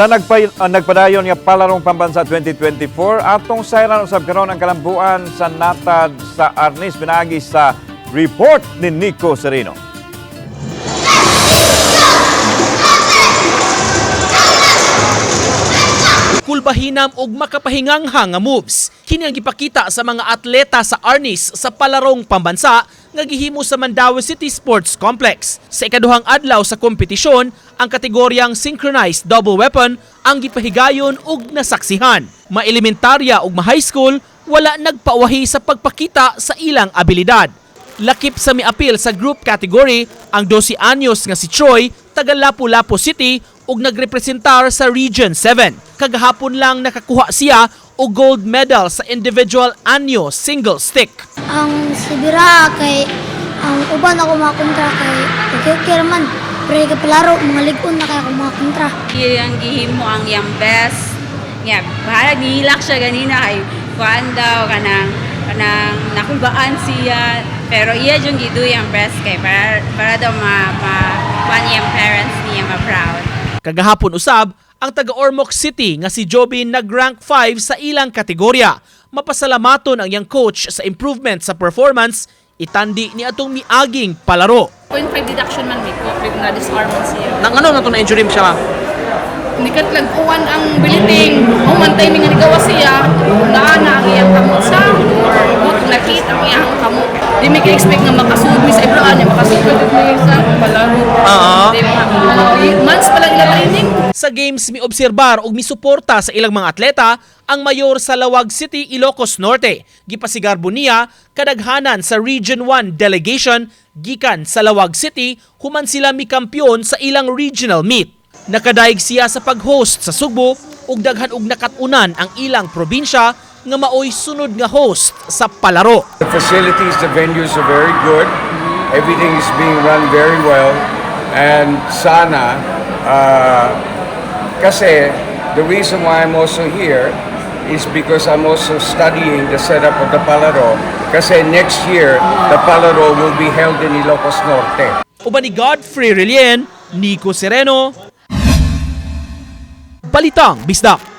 Sa uh, nagpadayon nga palarong pambansa 2024, atong sayran usab karon ang kalambuan sa natad sa Arnis pinagi sa report ni Nico Serino. kulbahinam og makapahinganghang nga moves. Kini ang gipakita sa mga atleta sa Arnis sa palarong pambansa nga gihimo sa Mandaue City Sports Complex. Sa ikaduhang adlaw sa kompetisyon, ang kategoryang synchronized double weapon ang gipahigayon ug nasaksihan. Ma-elementarya ug ma-high school wala nagpawahi sa pagpakita sa ilang abilidad. Lakip sa miapil sa group category ang 12 anyos nga si Troy, taga Lapu-Lapu City ug nagrepresentar sa Region 7. Kagahapon lang nakakuha siya og gold medal sa individual anyo single stick. ang sibira kay ang uban ako mga kontra kay okay naman pre ka palaro mga ligon na kay ako mga kontra. Ang gihimo ang yang best. Nga bahala nihilak siya ganina kay kuan daw kanang kanang nakulbaan siya. Pero iya yung gidu yung best kay para para daw ma ma kuan yung parents niya ma proud. Kagahapon usab ang taga Ormoc City nga si Jobin nag-rank 5 sa ilang kategorya. Mapasalamaton ang yang coach sa improvement sa performance itandi ni atong miaging palaro. 0.5 deduction man may ko, kaya nga disarm siya. Nang ano na to na injury siya? Hindi ka lagpuan ang biliting, o man timing nga nigawa siya, daan na ang iyang kamot sa, or nakita ang iyang kamot. Di may ka-expect nga makasud mi sa iblaan niya, makasud Sa games mi obserbar ug misuporta sa ilang mga atleta ang mayor sa Lawag City, Ilocos Norte. Gipasigar niya kadaghanan sa Region 1 delegation gikan sa Lawag City human sila mi kampyon sa ilang regional meet. Nakadaig siya sa pag-host sa Sugbo ug daghan og nakatunan ang ilang probinsya nga maoy sunod nga host sa palaro. The facilities, the venues are very good. Everything is being run very well. And sana, uh, kasi the reason why I'm also here is because I'm also studying the setup of the Palaro. Kasi next year, the Palaro will be held in Ilocos Norte. Uban ni Godfrey Relien, Nico Sereno, Balitang Bisdak.